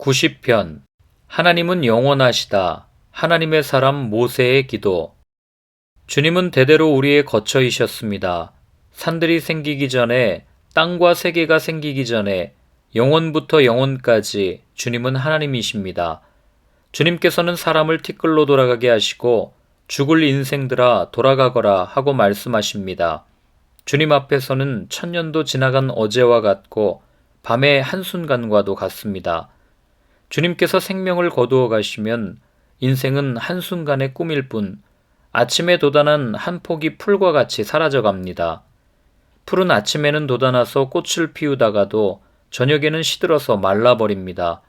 90편 하나님은 영원하시다. 하나님의 사람 모세의 기도 주님은 대대로 우리의 거처이셨습니다. 산들이 생기기 전에 땅과 세계가 생기기 전에 영원부터 영원까지 주님은 하나님이십니다. 주님께서는 사람을 티끌로 돌아가게 하시고 죽을 인생들아 돌아가거라 하고 말씀하십니다. 주님 앞에서는 천년도 지나간 어제와 같고 밤의 한순간과도 같습니다. 주님께서 생명을 거두어 가시면 인생은 한순간의 꿈일 뿐 아침에 돋아난 한 폭이 풀과 같이 사라져 갑니다. 풀은 아침에는 돋아나서 꽃을 피우다가도 저녁에는 시들어서 말라버립니다.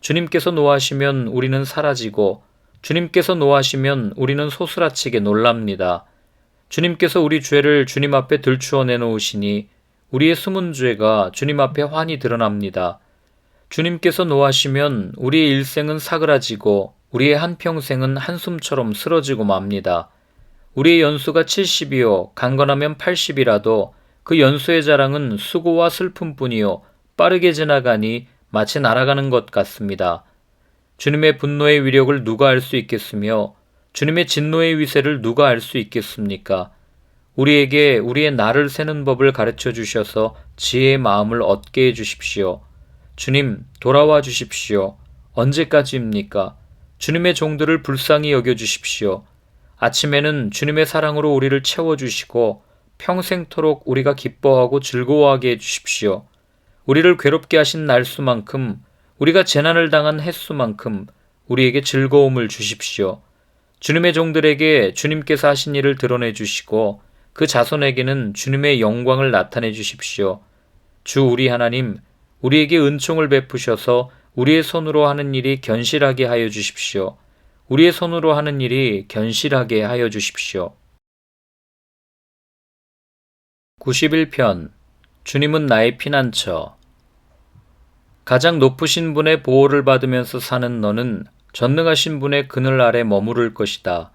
주님께서 노하시면 우리는 사라지고 주님께서 노하시면 우리는 소스라치게 놀랍니다. 주님께서 우리 죄를 주님 앞에 들추어 내놓으시니 우리의 숨은 죄가 주님 앞에 환히 드러납니다. 주님께서 노하시면 우리의 일생은 사그라지고 우리의 한평생은 한숨처럼 쓰러지고 맙니다. 우리의 연수가 70이요, 강건하면 80이라도 그 연수의 자랑은 수고와 슬픔뿐이요, 빠르게 지나가니 마치 날아가는 것 같습니다. 주님의 분노의 위력을 누가 알 수 있겠으며 주님의 진노의 위세를 누가 알 수 있겠습니까? 우리에게 우리의 날을 세는 법을 가르쳐 주셔서 지혜의 마음을 얻게 해 주십시오. 주님, 돌아와 주십시오. 언제까지입니까? 주님의 종들을 불쌍히 여겨 주십시오. 아침에는 주님의 사랑으로 우리를 채워 주시고 평생토록 우리가 기뻐하고 즐거워하게 해 주십시오. 우리를 괴롭게 하신 날수만큼 우리가 재난을 당한 횟수만큼 우리에게 즐거움을 주십시오. 주님의 종들에게 주님께서 하신 일을 드러내 주시고 그 자손에게는 주님의 영광을 나타내 주십시오. 주 우리 하나님, 우리에게 은총을 베푸셔서 우리의 손으로 하는 일이 견실하게 하여 주십시오. 우리의 손으로 하는 일이 견실하게 하여 주십시오. 91편 주님은 나의 피난처 가장 높으신 분의 보호를 받으면서 사는 너는 전능하신 분의 그늘 아래 머무를 것이다.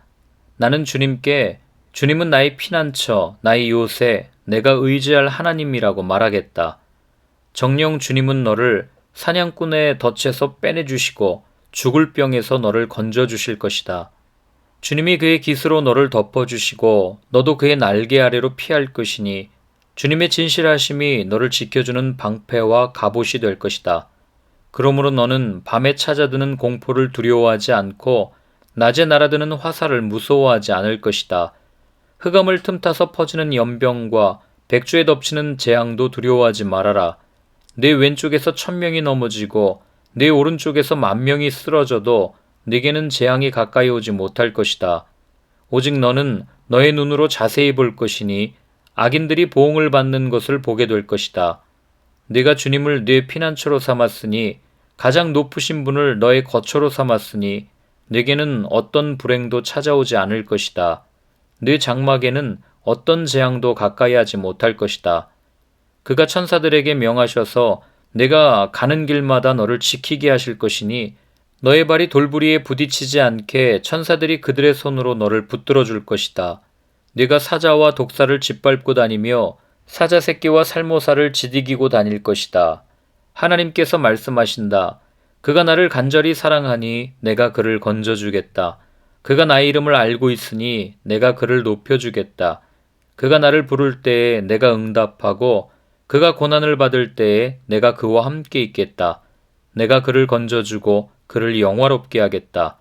나는 주님께 주님은 나의 피난처, 나의 요새, 내가 의지할 하나님이라고 말하겠다. 정령 주님은 너를 사냥꾼의 덫에서 빼내주시고 죽을 병에서 너를 건져주실 것이다. 주님이 그의 깃으로 너를 덮어주시고 너도 그의 날개 아래로 피할 것이니 주님의 진실하심이 너를 지켜주는 방패와 갑옷이 될 것이다. 그러므로 너는 밤에 찾아드는 공포를 두려워하지 않고 낮에 날아드는 화살을 무서워하지 않을 것이다. 흑암을 틈타서 퍼지는 연병과 백주에 덮치는 재앙도 두려워하지 말아라. 내 왼쪽에서 천명이 넘어지고 내 오른쪽에서 만명이 쓰러져도 네게는 재앙이 가까이 오지 못할 것이다. 오직 너는 너의 눈으로 자세히 볼 것이니 악인들이 보응을 받는 것을 보게 될 것이다. 네가 주님을 네 피난처로 삼았으니 가장 높으신 분을 너의 거처로 삼았으니 네게는 어떤 불행도 찾아오지 않을 것이다. 네 장막에는 어떤 재앙도 가까이 하지 못할 것이다. 그가 천사들에게 명하셔서 내가 가는 길마다 너를 지키게 하실 것이니 너의 발이 돌부리에 부딪히지 않게 천사들이 그들의 손으로 너를 붙들어 줄 것이다. 네가 사자와 독사를 짓밟고 다니며 사자 새끼와 살모사를 지디기고 다닐 것이다. 하나님께서 말씀하신다. 그가 나를 간절히 사랑하니 내가 그를 건져주겠다. 그가 나의 이름을 알고 있으니 내가 그를 높여주겠다. 그가 나를 부를 때에 내가 응답하고 그가 고난을 받을 때에 내가 그와 함께 있겠다. 내가 그를 건져주고 그를 영화롭게 하겠다.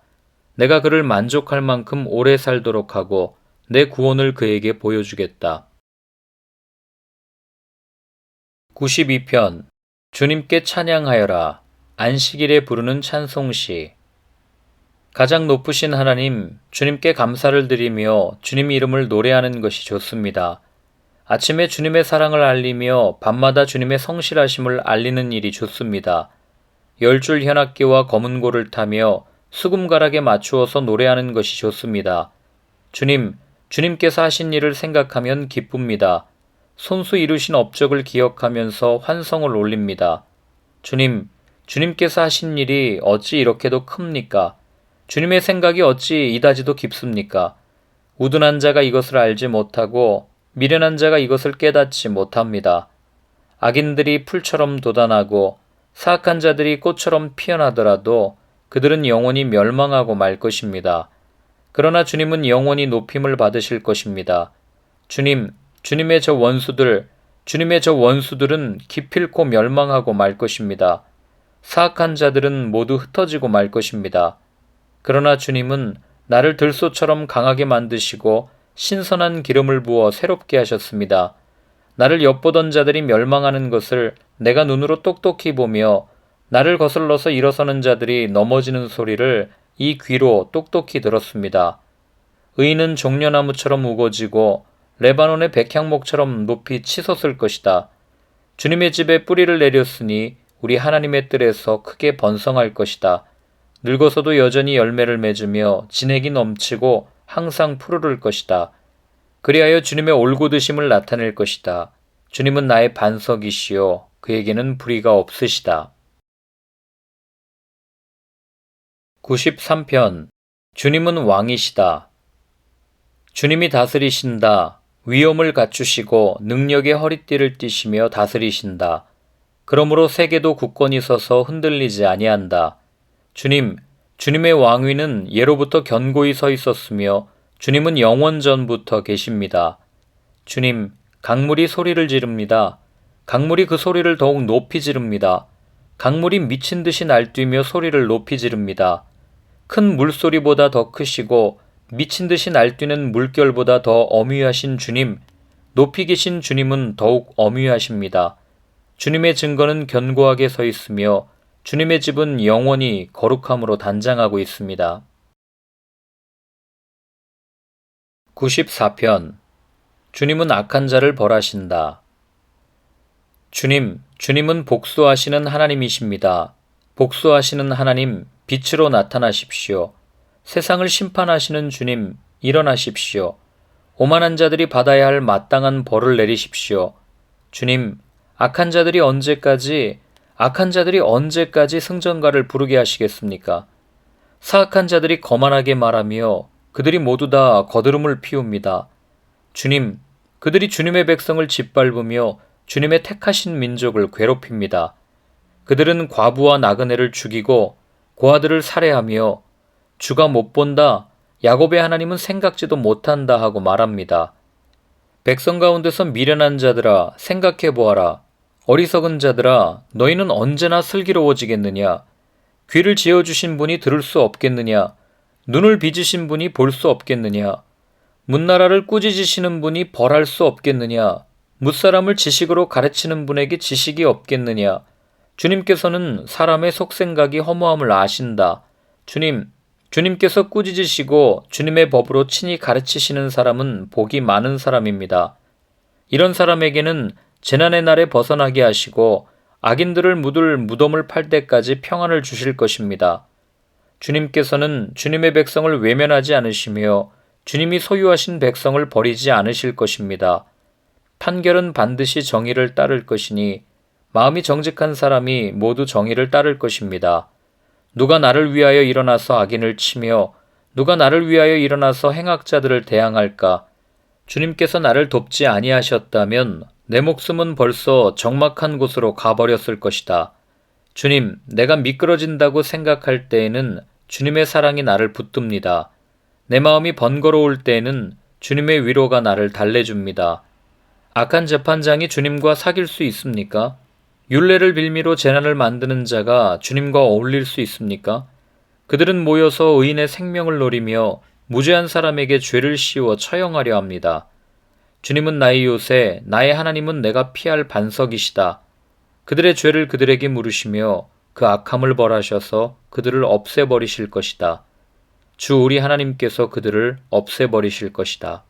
내가 그를 만족할 만큼 오래 살도록 하고 내 구원을 그에게 보여주겠다. 92편 주님께 찬양하여라. 안식일에 부르는 찬송시 가장 높으신 하나님, 주님께 감사를 드리며 주님 이름을 노래하는 것이 좋습니다. 아침에 주님의 사랑을 알리며 밤마다 주님의 성실하심을 알리는 일이 좋습니다. 열 줄 현악기와 검은고를 타며 수금가락에 맞추어서 노래하는 것이 좋습니다. 주님, 주님께서 하신 일을 생각하면 기쁩니다. 손수 이루신 업적을 기억하면서 환성을 올립니다. 주님, 주님께서 하신 일이 어찌 이렇게도 큽니까? 주님의 생각이 어찌 이다지도 깊습니까? 우둔한 자가 이것을 알지 못하고 미련한 자가 이것을 깨닫지 못합니다. 악인들이 풀처럼 돋아나고 사악한 자들이 꽃처럼 피어나더라도 그들은 영원히 멸망하고 말 것입니다. 그러나 주님은 영원히 높임을 받으실 것입니다. 주님, 주님의 저 원수들, 주님의 저 원수들은 기필코 멸망하고 말 것입니다. 사악한 자들은 모두 흩어지고 말 것입니다. 그러나 주님은 나를 들소처럼 강하게 만드시고 신선한 기름을 부어 새롭게 하셨습니다. 나를 엿보던 자들이 멸망하는 것을 내가 눈으로 똑똑히 보며 나를 거슬러서 일어서는 자들이 넘어지는 소리를 이 귀로 똑똑히 들었습니다. 의인은 종려나무처럼 우거지고 레바논의 백향목처럼 높이 치솟을 것이다. 주님의 집에 뿌리를 내렸으니 우리 하나님의 뜰에서 크게 번성할 것이다. 늙어서도 여전히 열매를 맺으며 진액이 넘치고 항상 푸르를 것이다. 그리하여 주님의 올곧으심을 나타낼 것이다. 주님은 나의 반석이시요 그에게는 불의가 없으시다. 93편 주님은 왕이시다. 주님이 다스리신다. 위엄을 갖추시고 능력의 허리띠를 띠시며 다스리신다. 그러므로 세계도 굳건히 서서 흔들리지 아니한다. 주님, 주님의 왕위는 예로부터 견고히 서 있었으며 주님은 영원 전부터 계십니다. 주님, 강물이 소리를 지릅니다. 강물이 그 소리를 더욱 높이 지릅니다. 강물이 미친 듯이 날뛰며 소리를 높이 지릅니다. 큰 물소리보다 더 크시고 미친 듯이 날뛰는 물결보다 더 어미하신 주님, 높이 계신 주님은 더욱 어미하십니다. 주님의 증거는 견고하게 서 있으며 주님의 집은 영원히 거룩함으로 단장하고 있습니다. 94편 주님은 악한 자를 벌하신다. 주님, 주님은 복수하시는 하나님이십니다. 복수하시는 하나님, 빛으로 나타나십시오. 세상을 심판하시는 주님, 일어나십시오. 오만한 자들이 받아야 할 마땅한 벌을 내리십시오. 주님, 악한 자들이 언제까지, 악한 자들이 언제까지 승전가를 부르게 하시겠습니까? 사악한 자들이 거만하게 말하며 그들이 모두 다 거드름을 피웁니다. 주님, 그들이 주님의 백성을 짓밟으며 주님의 택하신 민족을 괴롭힙니다. 그들은 과부와 나그네를 죽이고 고아들을 살해하며 주가 못 본다. 야곱의 하나님은 생각지도 못한다 하고 말합니다. 백성 가운데서 미련한 자들아 생각해 보아라. 어리석은 자들아 너희는 언제나 슬기로워지겠느냐? 귀를 지어 주신 분이 들을 수 없겠느냐? 눈을 빚으신 분이 볼 수 없겠느냐? 문나라를 꾸짖으시는 분이 벌할 수 없겠느냐? 무사람을 지식으로 가르치는 분에게 지식이 없겠느냐? 주님께서는 사람의 속생각이 허무함을 아신다. 주님, 주님께서 꾸짖으시고 주님의 법으로 친히 가르치시는 사람은 복이 많은 사람입니다. 이런 사람에게는 재난의 날에 벗어나게 하시고 악인들을 묻을 무덤을 팔 때까지 평안을 주실 것입니다. 주님께서는 주님의 백성을 외면하지 않으시며 주님이 소유하신 백성을 버리지 않으실 것입니다. 판결은 반드시 정의를 따를 것이니 마음이 정직한 사람이 모두 정의를 따를 것입니다. 누가 나를 위하여 일어나서 악인을 치며 누가 나를 위하여 일어나서 행악자들을 대항할까? 주님께서 나를 돕지 아니하셨다면 내 목숨은 벌써 적막한 곳으로 가버렸을 것이다. 주님, 내가 미끄러진다고 생각할 때에는 주님의 사랑이 나를 붙듭니다. 내 마음이 번거로울 때에는 주님의 위로가 나를 달래줍니다. 악한 재판장이 주님과 사귈 수 있습니까? 율례를 빌미로 재난을 만드는 자가 주님과 어울릴 수 있습니까? 그들은 모여서 의인의 생명을 노리며 무죄한 사람에게 죄를 씌워 처형하려 합니다. 주님은 나의 요새, 나의 하나님은 내가 피할 반석이시다. 그들의 죄를 그들에게 물으시며 그 악함을 벌하셔서 그들을 없애버리실 것이다. 주 우리 하나님께서 그들을 없애버리실 것이다.